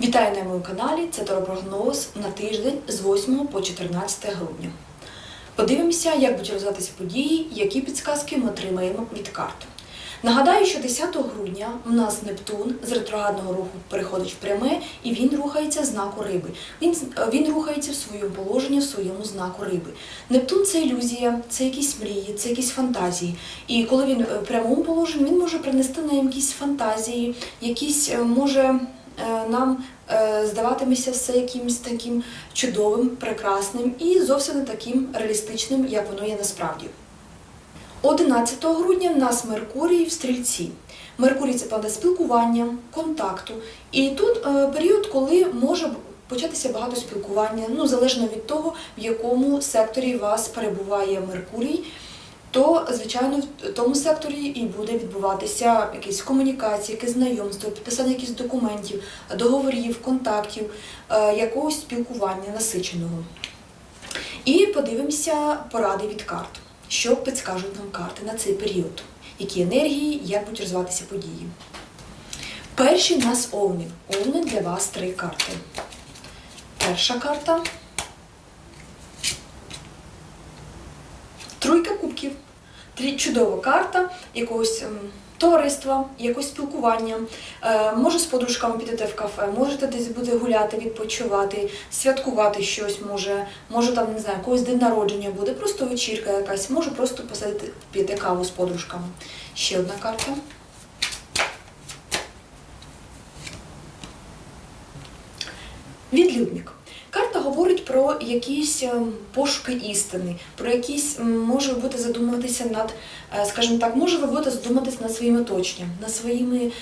Вітаю на моєму каналі. Це Таропрогноз на тиждень з 8 по 14 грудня. Подивимося, як будуть розвиватися події, які підсказки ми отримаємо від карт. Нагадаю, що 10 грудня у нас Нептун з ретроградного руху переходить в пряме і він рухається знаку риби. Він, він рухається в своєму положенні, в своєму знаку риби. Нептун це ілюзія, це якісь мрії, це якісь фантазії. І коли він в прямому положенні, він може принести нам якісь фантазії, якісь е, може е, нам е, здаватиметься все якимось таким чудовим, прекрасним і зовсім не таким реалістичним, як воно є насправді. 11 грудня в нас Меркурій в стрільці. Меркурій це планета спілкування, контакту. І тут е, період, коли може початися багато спілкування, ну залежно від того, в якому секторі вас перебуває Меркурій, то, звичайно, в тому секторі і буде відбуватися якісь комунікації, якесь знайомство, підписання якихось документів, договорів, контактів, е, якогось спілкування насиченого. І подивимося поради від карт. Що підскажуть нам карти на цей період? Які енергії, як будуть розвиватися події? Перші в нас овни. Овни для вас три карти. Перша карта. Тройка кубків. Трі- Чудова карта якогось ем, товариства, якогось спілкування. Е, може з подружками піти в кафе, можете десь буде гуляти, відпочивати, святкувати щось, може, може там, не знаю, когось день народження буде, просто вечірка якась, може просто посадити піти каву з подружками. Ще одна карта. Відлюдник. Карта говорить про якісь ем, пошуки істини, про якісь може бути задумуватися над, е, скажімо так, може ви будете задуматися над своїм оточенням, над своїми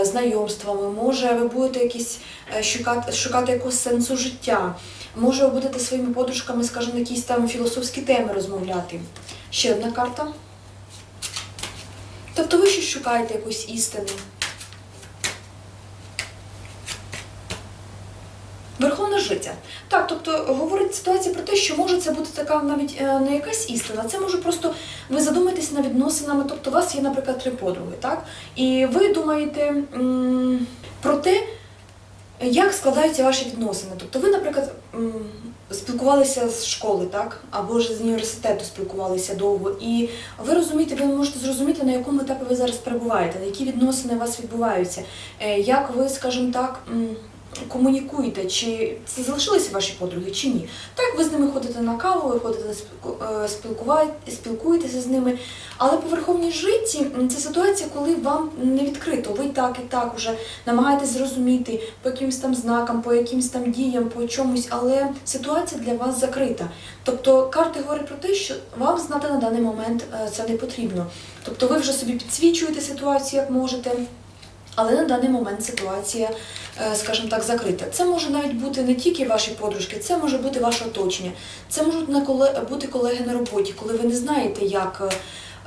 е, знайомствами, може ви будете якісь е, шукати, шукати якогось сенсу життя, може ви будете своїми подружками, скажімо, якісь там філософські теми розмовляти. Ще одна карта. Тобто ви щось шукаєте якоїсь істини. Верховна життя. Так, тобто говорить ситуація про те, що може це бути така навіть е, не якась істина, це може просто ви задумаєтесь над відносинами. Тобто, у вас є, наприклад, три подруги, так? І ви думаєте про те, як складаються ваші відносини. Тобто, ви, наприклад, спілкувалися з школи, так? Або ж з університету спілкувалися довго, і ви розумієте, ви можете зрозуміти, на якому етапі ви зараз перебуваєте, на які відносини у вас відбуваються, е, як ви, скажімо так. Комунікуєте, чи це залишилися ваші подруги, чи ні. Так, ви з ними ходите на каву, ви ходите е, спілкуєтеся з ними. Але по верховній житті це ситуація, коли вам не відкрито. Ви так і так вже намагаєтесь зрозуміти по якимось там знакам, по якимось там діям, по чомусь, але ситуація для вас закрита. Тобто карти говорять про те, що вам знати на даний момент е, це не потрібно. Тобто ви вже собі підсвічуєте ситуацію, як можете. Але на даний момент ситуація, е, скажімо так, закрита. Це може навіть бути не тільки ваші подружки, це може бути ваше оточення. Це можуть бути колеги на роботі, коли ви не знаєте, як, е,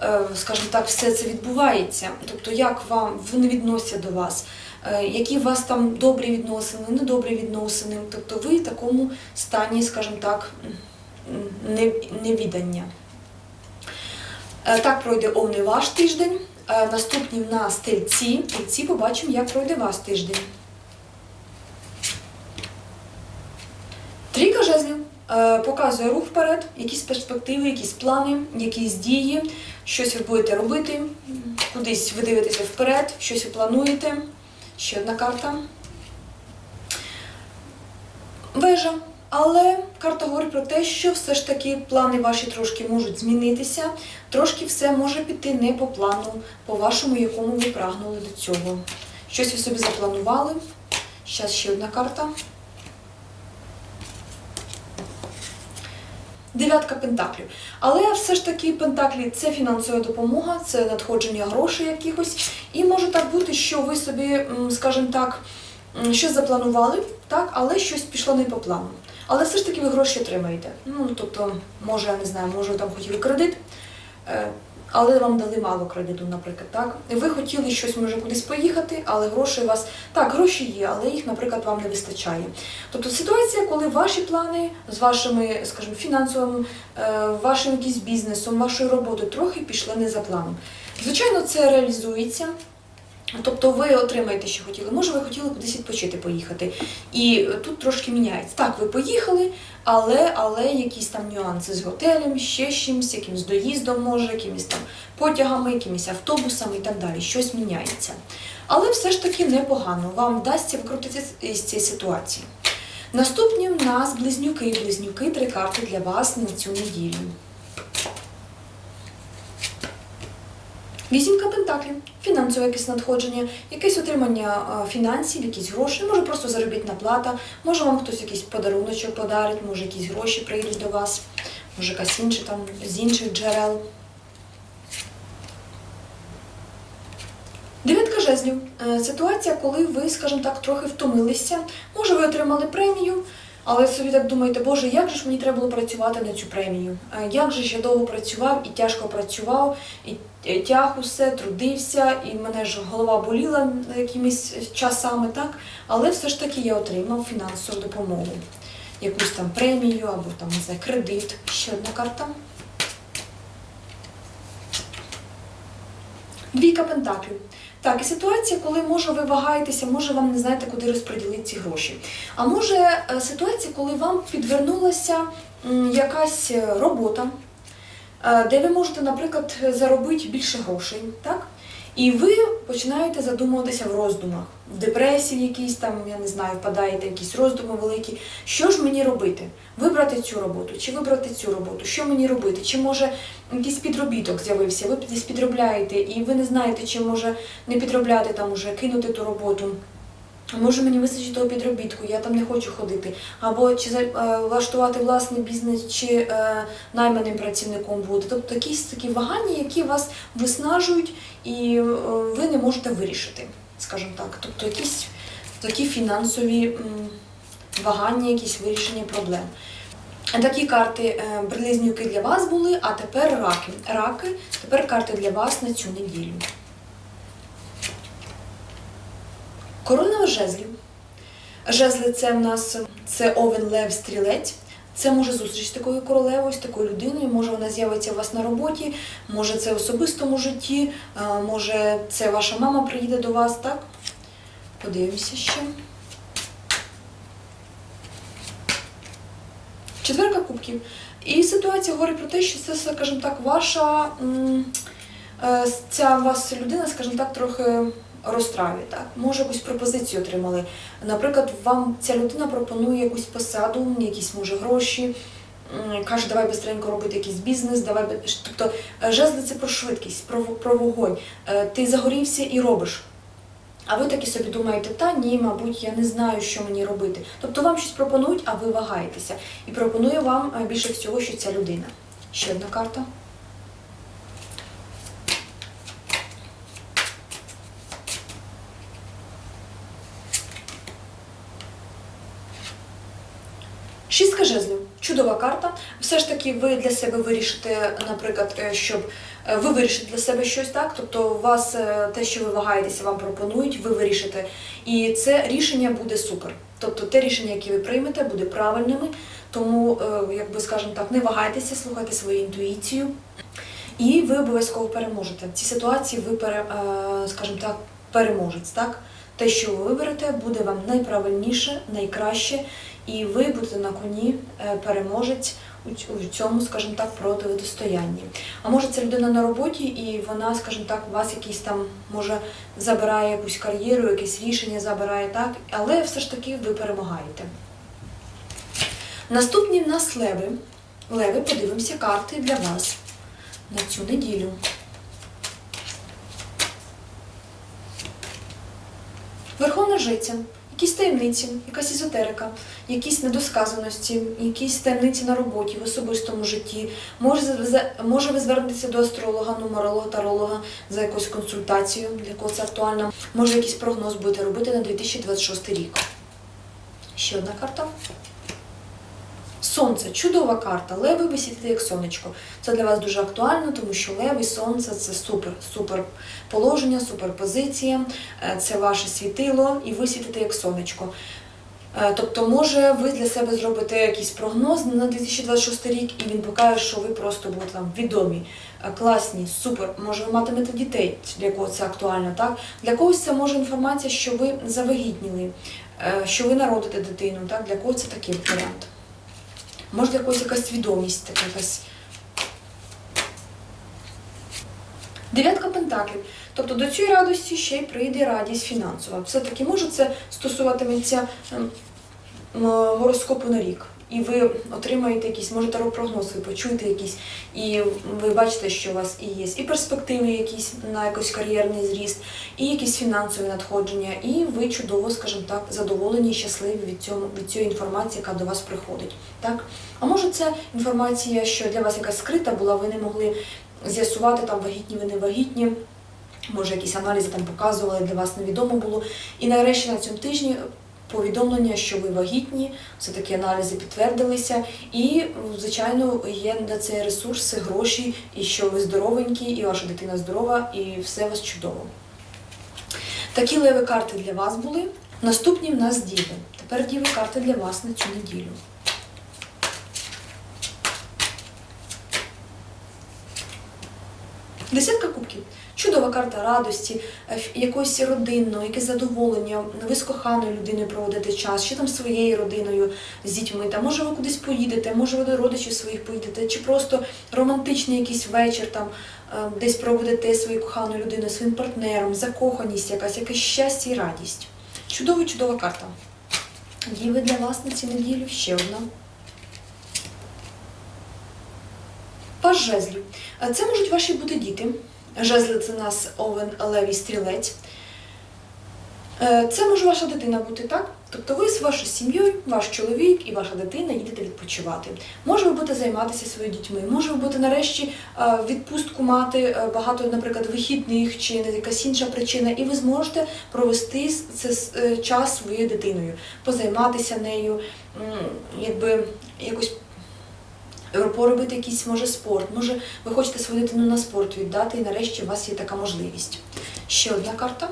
е, скажімо так, все це відбувається. Тобто, як вам вони відносяться до вас, які у вас там добрі відносини, недобрі відносини. Тобто ви в такому стані, скажімо так, не- невідання. Так пройде овний ваш тиждень. Е, Наступні в нас тельці. Тельці побачимо, як пройде ваш тиждень. Трійка жезлів е, показує рух вперед, якісь перспективи, якісь плани, якісь дії, щось ви будете робити, кудись ви дивитеся вперед, щось ви плануєте. Ще одна карта. Вежа. Але карта говорить про те, що все ж таки плани ваші трошки можуть змінитися, трошки все може піти не по плану, по вашому, якому ви прагнули до цього. Щось ви собі запланували. Зараз ще одна карта. Дев'ятка пентаклів. Але все ж таки пентаклі це фінансова допомога, це надходження грошей якихось. І може так бути, що ви собі, скажімо так, щось запланували, так, але щось пішло не по плану. Але все ж таки ви гроші отримаєте. Ну, тобто, може, я не знаю, може, ви там хотіли кредит, е, але вам дали мало кредиту, наприклад, так? Ви хотіли щось, може, кудись поїхати, але гроші у вас. Так, гроші є, але їх, наприклад, вам не вистачає. Тобто ситуація, коли ваші плани з вашими, скажімо, фінансовим, е, вашим якимось бізнесом, вашою роботою трохи пішли не за планом. Звичайно, це реалізується. Тобто ви отримаєте, що хотіли. Може, ви хотіли кудись відпочити поїхати. І тут трошки міняється. Так, ви поїхали, але, але якісь там нюанси з готелем, ще з чимось, якимось доїздом, може, якимись там потягами, якимись автобусами і так далі. Щось міняється. Але все ж таки непогано. Вам вдасться викрутитися з цієї ситуації. Наступні в нас близнюки. Близнюки три карти для вас на цю неділю. Вісімка пентаклів, фінансове якесь надходження, якесь отримання е, фінансів, якісь гроші, може просто заробітна плата, може вам хтось якийсь подаруночок подарить, може якісь гроші прийдуть до вас, може якась інша там з інших джерел. Дев'ятка жезлів. Е, Ситуація, коли ви, скажімо так, трохи втомилися. Може, ви отримали премію, але собі так думаєте, боже, як же ж мені треба було працювати на цю премію? Е, Як же ж я довго працював і тяжко працював, і тяг усе, трудився, і мене ж голова боліла якимись часами, так? Але все ж таки я отримав фінансову допомогу. Якусь там премію або там знаю, кредит. Ще одна карта. Двійка пентаклів. Так, і ситуація, коли може ви вагаєтеся, може вам не знаєте, куди розподілити ці гроші. А може е, ситуація, коли вам підвернулася якась е, робота, е, де ви можете, наприклад, заробити більше грошей, так? І ви починаєте задумуватися в роздумах, в депресії якісь там, я не знаю, впадаєте якісь роздуми великі. Що ж мені робити? Вибрати цю роботу, чи вибрати цю роботу? Що мені робити? Чи може якийсь підробіток з'явився? Ви десь підробляєте, і ви не знаєте, чи може не підробляти там уже, кинути ту роботу. Може мені вистачить того підробітку, я там не хочу ходити. Або чи е, влаштувати власний бізнес, чи е, найманим працівником бути. Тобто якісь такі вагання, які вас виснажують, і е, ви не можете вирішити, скажімо так. Тобто якісь такі фінансові м, вагання, якісь вирішення проблем. Такі карти е, близнюки для вас були, а тепер раки. Раки, тепер карти для вас на цю неділю. Корона жезлів. Жезли це в нас це овен, лев, стрілець. Це може зустріч з такою королевою, з такою людиною. Може вона з'явиться у вас на роботі, може це в особистому житті, може це ваша мама приїде до вас, так? Подивимося ще. Четверка кубків. І ситуація говорить про те, що це, скажімо так, ваша е, ця вас людина, скажімо так, трохи розтраві, так? Може, якусь пропозицію отримали. Наприклад, вам ця людина пропонує якусь посаду, якісь може гроші. Каже, давай бистренько робити якийсь бізнес, давай тобто е, жезли це про швидкість, про, про вогонь. Е, Ти загорівся і робиш. А ви таки собі думаєте, та ні, мабуть, я не знаю, що мені робити. Тобто вам щось пропонують, а ви вагаєтеся. І пропонує вам е, більше всього, що ця людина. Ще одна карта. Шістка жезлів. Чудова карта. Все ж таки, ви для себе вирішите, наприклад, е, щоб е, ви вирішите для себе щось так. Тобто, у вас е, те, що ви вагаєтеся, вам пропонують, ви вирішите. І це рішення буде супер. Тобто, те рішення, яке ви приймете, буде правильними. Тому, е, якби скажімо так, не вагайтеся, слухайте свою інтуїцію. І ви обов'язково переможете. В цій ситуації ви скажімо так, переможець. Так? Те, що ви виберете, буде вам найправильніше, найкраще, і ви будете на коні е, переможець у цьому, скажімо так, противостоянні. А може це людина на роботі, і вона, скажімо так, у вас якийсь там може забирає якусь кар'єру, якесь рішення забирає так, але все ж таки ви перемагаєте. Наступні в нас леви. Леви, подивимося карти для вас на цю неділю. Верховна якісь таємниці, якась езотерика, якісь недосказаності, якісь таємниці на роботі, в особистому житті. Може, може ви звернетеся до астролога, нумеролога, таролога за якусь консультацію, для кого це актуально. Може, якийсь прогноз будете робити на 2026 рік. Ще одна карта. Сонце чудова карта. Леви ви світите як сонечко. Це для вас дуже актуально, тому що леви, і сонце це супер, супер положення, супер позиція, е, це ваше світило, і ви світите як сонечко. Е, Тобто, може, ви для себе зробите якийсь прогноз на 2026 рік, і він покаже, що ви просто будете там відомі, е, класні, супер. Може, ви матимете дітей, для кого це актуально, так? Для когось це може інформація, що ви завагітніли, що ви народите дитину, так? Для когось це такий варіант. Може, якась якась свідомість, така якась. Дев'ятка пентаклів. Тобто до цієї радості ще й прийде радість фінансова. Все-таки може це стосуватиметься ем, гороскопу на рік. І ви отримаєте якийсь, може прогноз, ви почуєте якийсь, і ви бачите, що у вас і є і перспективи якісь на якийсь кар'єрний зріст, і якісь фінансові надходження, і ви чудово, скажімо так, задоволені і щасливі від цього від цієї інформації, яка до вас приходить. Так? А може це інформація, що для вас якась скрита була, ви не могли з'ясувати там вагітні, ви не вагітні. Може, якісь аналізи там показували, для вас невідомо було. І нарешті на цьому тижні повідомлення, що ви вагітні, все-таки аналізи підтвердилися. І, звичайно, є на це ресурси, гроші, і що ви здоровенькі, і ваша дитина здорова, і все у вас чудово. Такі леві карти для вас були. Наступні в нас діви. Тепер діви карти для вас на цю неділю. Десятка кубків. Чудова карта радості, е, якоїсь родинного, якесь задоволення. Ви з коханою людиною проводите час, чи там своєю родиною, з дітьми. Там, може, ви кудись поїдете, може, ви до родичів своїх поїдете, чи просто романтичний якийсь вечір, там е, десь проведете зі своєю коханою людиною, своїм партнером, закоханість якась, якесь щастя і радість. Чудова, чудова карта. Діви для вас на цю неділю ще одна. Паж жезлів. Е, Це можуть ваші бути діти. Жезли це нас овен, левій стрілець. Е, Це може ваша дитина бути, так? Тобто ви з вашою сім'єю, ваш чоловік і ваша дитина їдете відпочивати. Може ви будете займатися своїми дітьми, може ви будете нарешті е, відпустку мати багато, наприклад, вихідних чи якась інша причина, і ви зможете провести це час своєю дитиною, позайматися нею, якби якось поробити якийсь може спорт, може ви хочете свою дитину на спорт віддати, і нарешті у вас є така можливість. Ще одна карта.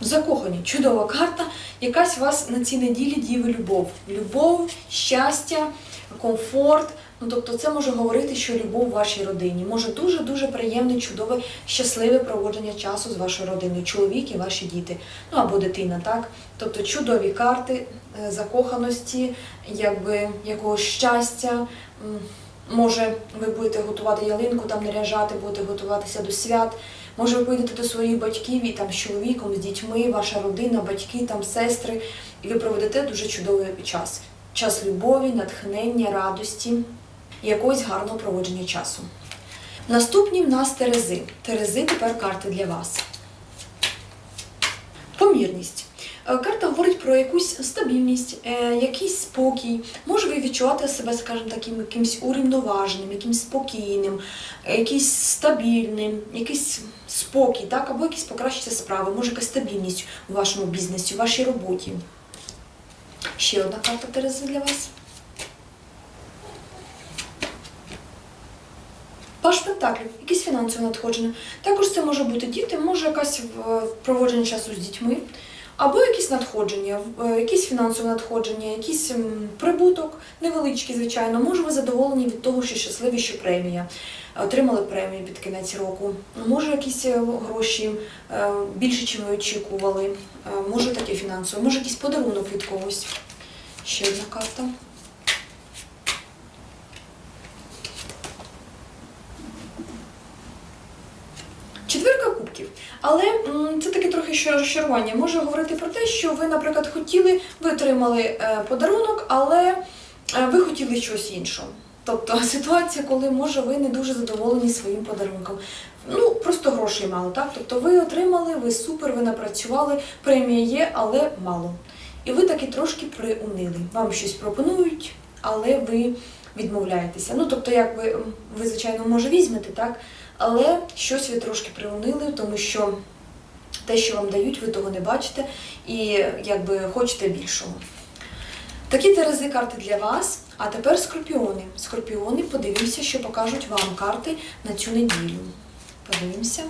Закохані, чудова карта. Якась у вас на цій неділі діє любов. Любов, щастя, комфорт. Ну, тобто це може говорити, що любов в вашій родині. Може дуже-дуже приємне, чудове, щасливе проводження часу з вашою родиною, чоловік і ваші діти, ну або дитина, так? Тобто чудові карти е, закоханості, якби якогось щастя. Може, ви будете готувати ялинку, там наряжати, будете готуватися до свят. Може, ви поїдете до своїх батьків і там з чоловіком, з дітьми, ваша родина, батьки, там сестри, і ви проведете дуже чудовий час. Час любові, натхнення, радості якогось гарного проводження часу. Наступні в нас Терези. Терези тепер карти для вас. Помірність. Е, Карта говорить про якусь стабільність, е, якийсь спокій. Може ви відчувати себе, скажімо, таким якимось урівноваженим, якимось спокійним, е, якийсь стабільним, якийсь спокій, так? або якісь покращаться справи, може якась стабільність у вашому бізнесі, у вашій роботі. Ще одна карта Терези для вас. Паш Пентаклів, якісь фінансові надходження. Також це може бути діти, може якась е, проводження часу з дітьми, або якісь надходження, е, якісь фінансові надходження, якийсь прибуток, невеличкий, звичайно. Може, ви задоволені від того, що щасливі, що премія. Отримали премію під кінець року. Може, якісь е, гроші е, більше, чим ви очікували. Е, Може таке фінансове, може якийсь подарунок від когось. Ще одна карта. Четвірка кубків. Але це таке трохи ще розчарування. Може говорити про те, що ви, наприклад, хотіли, ви отримали е, подарунок, але е, ви хотіли щось іншого. Тобто ситуація, коли може ви не дуже задоволені своїм подарунком. Ну, просто грошей мало, так? Тобто ви отримали, ви супер, ви напрацювали, премія є, але мало. І ви таки трошки приунили. Вам щось пропонують, але ви відмовляєтеся. Ну, тобто, як ви, ви звичайно, може, візьмете, так? Але щось ви трошки приунили, тому що те, що вам дають, ви того не бачите і якби хочете більшого. Такі терези карти для вас. А тепер скорпіони. Скорпіони, подивимося, що покажуть вам карти на цю неділю. Подивимося.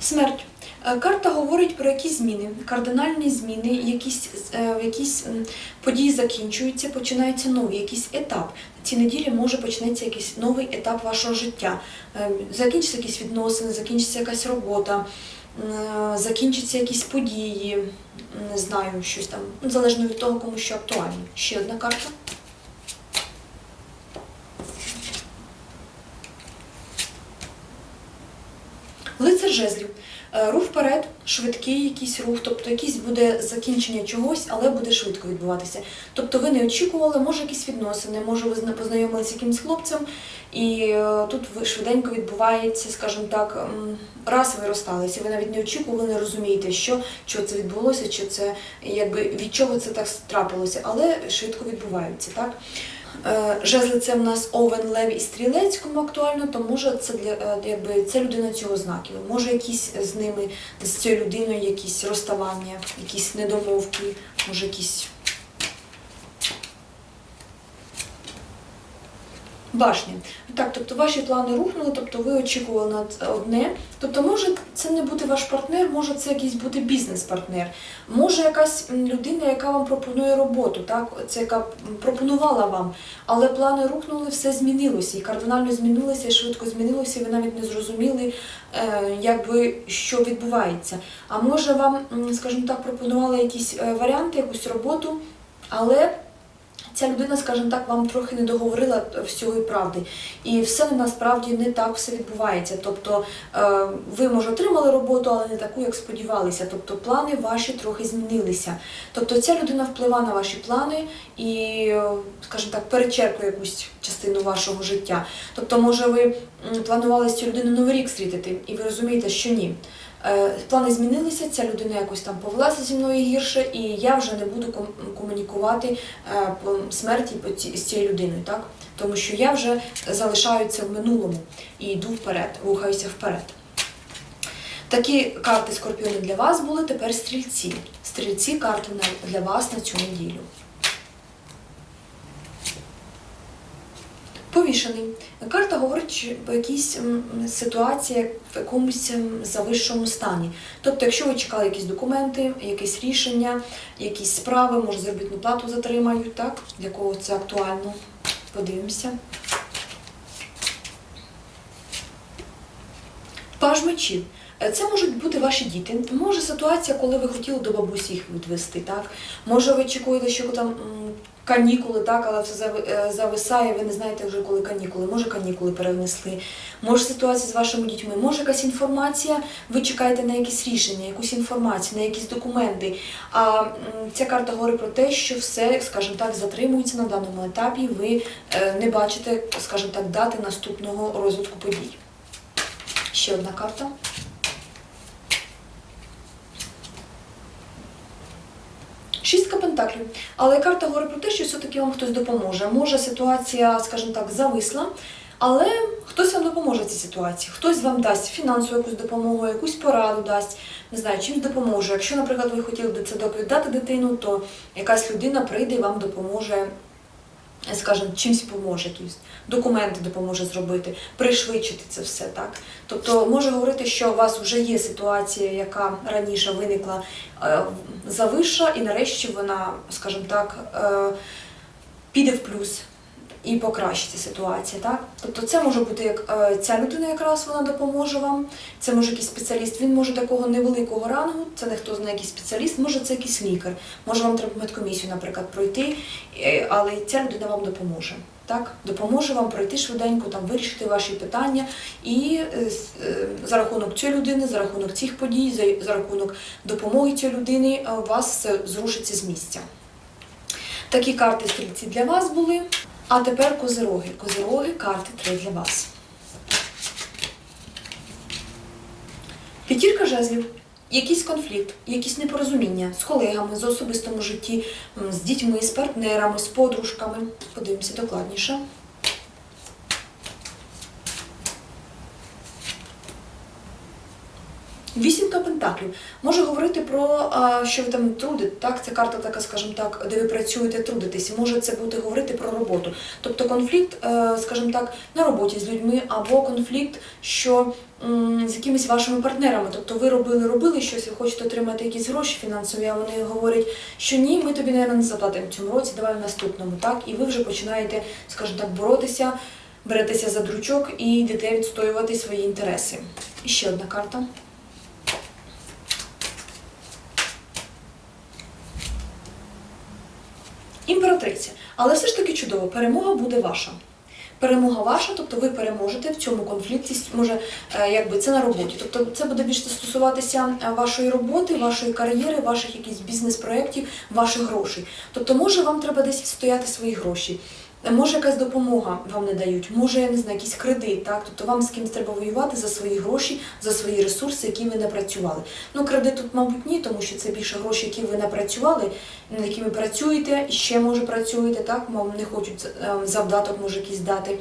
Смерть. Е, Карта говорить про якісь зміни, кардинальні зміни, якісь, е, якісь події закінчуються, починається новий якийсь етап. Цій неділі може почнеться якийсь новий етап вашого життя. Е, Закінчаться якісь відносини, закінчиться якась робота, закінчаться якісь події, не знаю, щось там, ну, залежно від того, кому що актуально. Ще одна карта. Лицар жезлів. Е, Рух вперед, швидкий якийсь рух, тобто якийсь буде закінчення чогось, але буде швидко відбуватися. Тобто ви не очікували, може якісь відносини, може ви зна- познайомилися з якимось хлопцем, і е, тут ви швиденько відбувається, скажімо так, раз ви розсталися, ви навіть не очікували, не розумієте, що, що це відбулося, чи це якби від чого це так трапилося, але швидко відбувається, так? Е, Жезли це в нас овен, лев і стрілець, кому актуально, то може це для е, якби це людина цього знаків. Може якісь з ними, з цією людиною якісь розставання, якісь недомовки, може якісь. Башні. Так, тобто ваші плани рухнули, тобто ви очікували на одне. Тобто, може це не бути ваш партнер, може це якийсь бути бізнес-партнер, може якась людина, яка вам пропонує роботу, так, це яка пропонувала вам, але плани рухнули, все змінилося, і кардинально змінилося, і швидко змінилося, і ви навіть не зрозуміли, е, якби що відбувається. А може вам, скажімо так, пропонували якісь е, варіанти, якусь роботу, але ця людина, скажімо так, вам трохи не договорила всього правди. І все насправді не так все відбувається. Тобто е, ви, може, отримали роботу, але не таку, як сподівалися. Тобто плани ваші трохи змінилися. Тобто ця людина впливає на ваші плани і, е, скажімо так, перечеркує якусь частину вашого життя. Тобто, може, ви планували з цією людиною новий рік зустріти, і ви розумієте, що ні. Е, Плани змінилися, ця людина якось там повелася зі мною гірше, і я вже не буду комунікувати е, смерті з цією людиною, так? Тому що я вже залишаю це в минулому і йду вперед, рухаюся вперед. Такі карти скорпіони для вас були тепер стрільці. Стрільці карти для вас на цю неділю. Повішений. Карта говорить про якісь ситуації в якомусь завищому стані. Тобто, якщо ви чекали якісь документи, якісь рішення, якісь справи, може заробітну плату затримають, так? Для кого це актуально? Подивимося. Паж мечів. Е, Це можуть бути ваші діти. Може ситуація, коли ви хотіли до бабусі їх відвести, так? Може, ви очікуєте, що там канікули, так, але все е, зависає, ви не знаєте вже, коли канікули. Може, канікули перенесли. Може, ситуація з вашими дітьми, може якась інформація, ви чекаєте на якісь рішення, якусь інформацію, на якісь документи. А ця карта говорить про те, що все, скажімо так, затримується на даному етапі. Ви е, не бачите, скажімо так, дати наступного розвитку подій. Ще одна карта. Шістка пентаклів. Але карта говорить про те, що все-таки вам хтось допоможе. Може ситуація, скажімо так, зависла, але хтось вам допоможе в цій ситуації. Хтось вам дасть фінансову якусь допомогу, якусь пораду дасть, не знаю, чим допоможе. Якщо, наприклад, ви хотіли до доповідати дитину, то якась людина прийде і вам допоможе. Скажімо, чимсь поможе, тобто документи допоможе зробити, пришвидшити це все так. Тобто може говорити, що у вас вже є ситуація, яка раніше виникла е, завища, і нарешті вона, скажімо так, е, піде в плюс і покращиться ситуація. Так? Тобто це може бути як е, ця людина, якраз вона допоможе вам, це може якийсь спеціаліст, він може такого невеликого рангу, це не хто знає якийсь спеціаліст, може це якийсь лікар, може вам треба медкомісію, наприклад, пройти, е, але ця людина вам допоможе. Так, допоможе вам пройти швиденько, там вирішити ваші питання, і е, за рахунок цієї людини, за рахунок цих подій, за, рахунок допомоги цієї людини, вас зрушиться з місця. Такі карти стрільці для вас були. А тепер козироги. Козироги карти три для вас. П'ятірка жезлів. Якийсь конфлікт, якісь непорозуміння з колегами, з особистому житті, з дітьми, з партнерами, з подружками. Подивимося докладніше. Вісімка пентаклів може говорити про що ви там трудите. Так, це карта така, скажімо так, де ви працюєте, трудитесь. Може це бути говорити про роботу. Тобто конфлікт, е, скажімо так, на роботі з людьми, або конфлікт, що з якимись вашими партнерами. Тобто ви робили, робили щось, ви хочете отримати якісь гроші фінансові, а вони говорять, що ні, ми тобі, мабуть, не заплатимо в цьому році, давай в наступному. Так, і ви вже починаєте, скажімо так, боротися, беретеся за дручок і йдете відстоювати свої інтереси. І ще одна карта. Імператриця. Але все ж таки чудово, перемога буде ваша. Перемога ваша, тобто ви переможете в цьому конфлікті, може, е, якби це на роботі. Тобто це буде більше стосуватися е, вашої роботи, вашої кар'єри, ваших якихось бізнес-проєктів, ваших грошей. Тобто, може, вам треба десь відстояти свої гроші. Може, якась допомога вам не дають, може, я не знаю, якийсь кредит, так? Тобто вам з кимось треба воювати за свої гроші, за свої ресурси, які ви не працювали. Ну, кредит тут, мабуть, ні, тому що це більше гроші, які ви не працювали, над якими працюєте, ще може працюєте, так, вам не хочуть е, завдаток, може якийсь дати.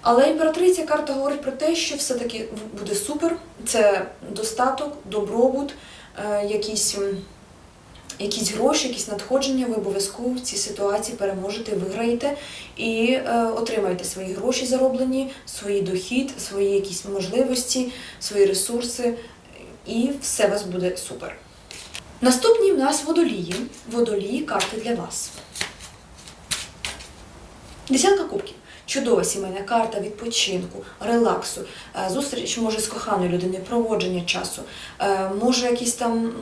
Але імператриця карта говорить про те, що все-таки буде супер, це достаток, добробут, е, якісь. Якісь гроші, якісь надходження, ви обов'язково в цій ситуації переможете, виграєте і е, отримаєте свої гроші зароблені, свій дохід, свої якісь можливості, свої ресурси, і все у вас буде супер. Наступні в нас водолії. Водолії карти для вас. Десятка кубків. Чудова сімейна карта відпочинку, релаксу, е, зустріч може з коханою людиною, проводження часу, е, може якісь там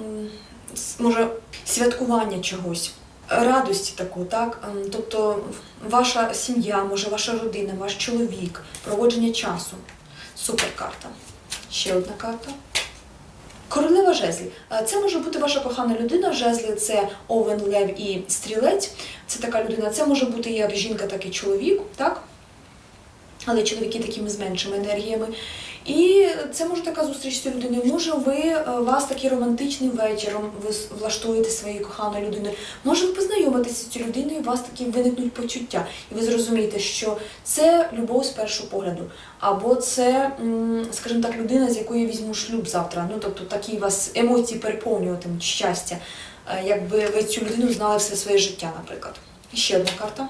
може святкування чогось, радості таку, так? Ем, Тобто ваша сім'я, може ваша родина, ваш чоловік, проводження часу. Супер карта. Ще одна карта. Королева жезлів. Е, Це може бути ваша кохана людина. Жезли це овен, лев і стрілець. Це така людина. Це може бути як жінка, так і чоловік, так? Але чоловіки такими з меншими енергіями. І це може така зустріч з людиною. Може, ви е, у вас такий романтичний вечором ви влаштуєте своєю коханою людиною. Може, ви познайомитеся з цією людиною, у вас такі виникнуть почуття, і ви зрозумієте, що це любов з першого погляду, або це, скажімо так, людина, з якою я візьму шлюб завтра. Ну тобто такі вас емоції переповнюватимуть щастя, е, якби ви цю людину знали все своє життя, наприклад. І ще одна карта.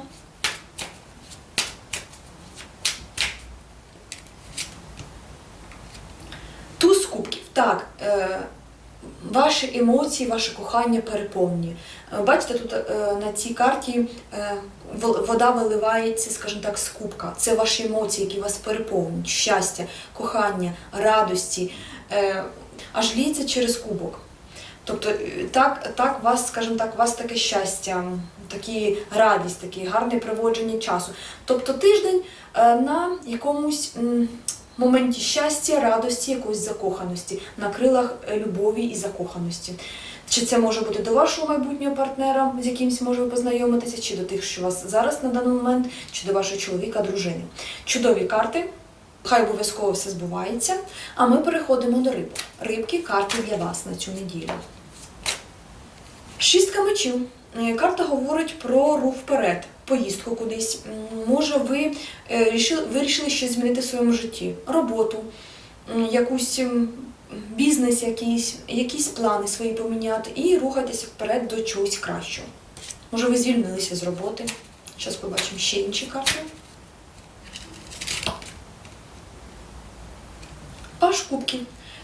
Туз кубків. Так, е, ваші емоції, ваше кохання переповнені. Е, Бачите, тут е, на цій карті вода виливається, скажімо так, з кубка. Це ваші емоції, які вас переповнюють. Щастя, кохання, радості. Аж ліється через кубок. Тобто так, так вас, скажімо так, вас таке щастя, такі радість, таке гарне проводження часу. Тобто тиждень на якомусь моменті щастя, радості, якоїсь закоханості, на крилах е, любові і закоханості. Чи це може бути до вашого майбутнього партнера, з якимсь може познайомитися, чи до тих, що у вас зараз на даний момент, чи до вашого чоловіка, дружини. Чудові карти. Хай обов'язково все збувається. А ми переходимо до риб. Рибки карти для вас на цю неділю. Шістка мечів. Е, Карта говорить про рух вперед, поїздку кудись. Може, ви е, рішили, вирішили щось змінити в своєму житті, роботу, якусь бізнес, якийсь, якісь плани свої поміняти і рухатися вперед до чогось кращого. Може, ви звільнилися з роботи. Зараз побачимо ще інші карти. Паш кубків.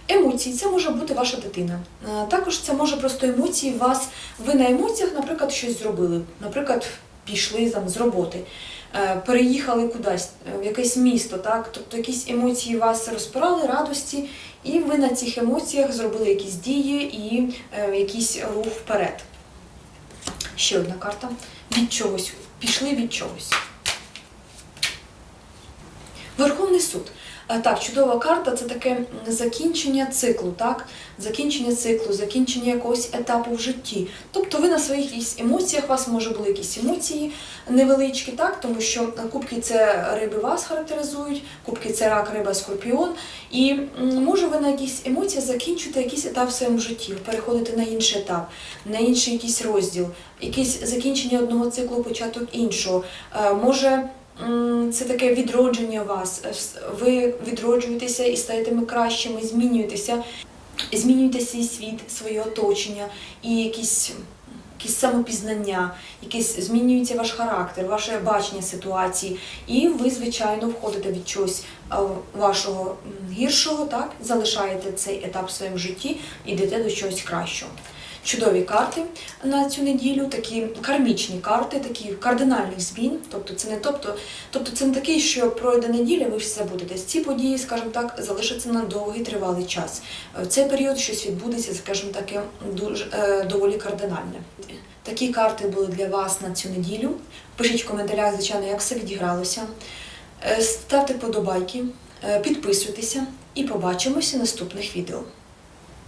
Емоції це може бути ваша дитина. Е, Також це може просто емоції вас. Ви на емоціях, наприклад, щось зробили. Наприклад, пішли там з роботи, е, переїхали кудись, е, в якесь місто, так? Тобто якісь емоції вас розпирали, радості, і ви на цих емоціях зробили якісь дії і е, якийсь рух вперед. Ще одна карта. Від чогось. Пішли від чогось. Верховний суд. Е, Так, чудова карта це таке закінчення циклу, так? Закінчення циклу, закінчення якогось етапу в житті. Тобто ви на своїх якісь емоціях, у вас може були якісь емоції невеличкі, так? Тому що е, кубки це риби вас характеризують, кубки це рак, риба, скорпіон. І може ви на якісь емоції закінчуєте якийсь етап в своєму житті, переходите на інший етап, на інший якийсь розділ, якесь закінчення одного циклу, початок іншого. Е, Може. Це таке відродження вас. Е, Ви відроджуєтеся і стаєте кращими, змінюєтеся. змінюєте свій світ, своє оточення і якісь. Якісь самопізнання, якесь змінюється ваш характер, ваше бачення ситуації, і ви, звичайно, входите від чогось е, вашого гіршого, так залишаєте цей етап в своєму житті і йдете до чогось кращого. Чудові карти на цю неділю, такі кармічні карти, такі кардинальних змін. Тобто це не тобто, тобто це не такий, що пройде неділя, ви все забудете. Ці події, скажімо так, залишаться на довгий тривалий час. В цей період щось відбудеться, скажімо таке, дуже е, доволі кардинальне. Такі карти були для вас на цю неділю. Пишіть в коментарях, звичайно, як все відігралося. Е, Ставте подобайки, е, підписуйтеся і побачимося в наступних відео.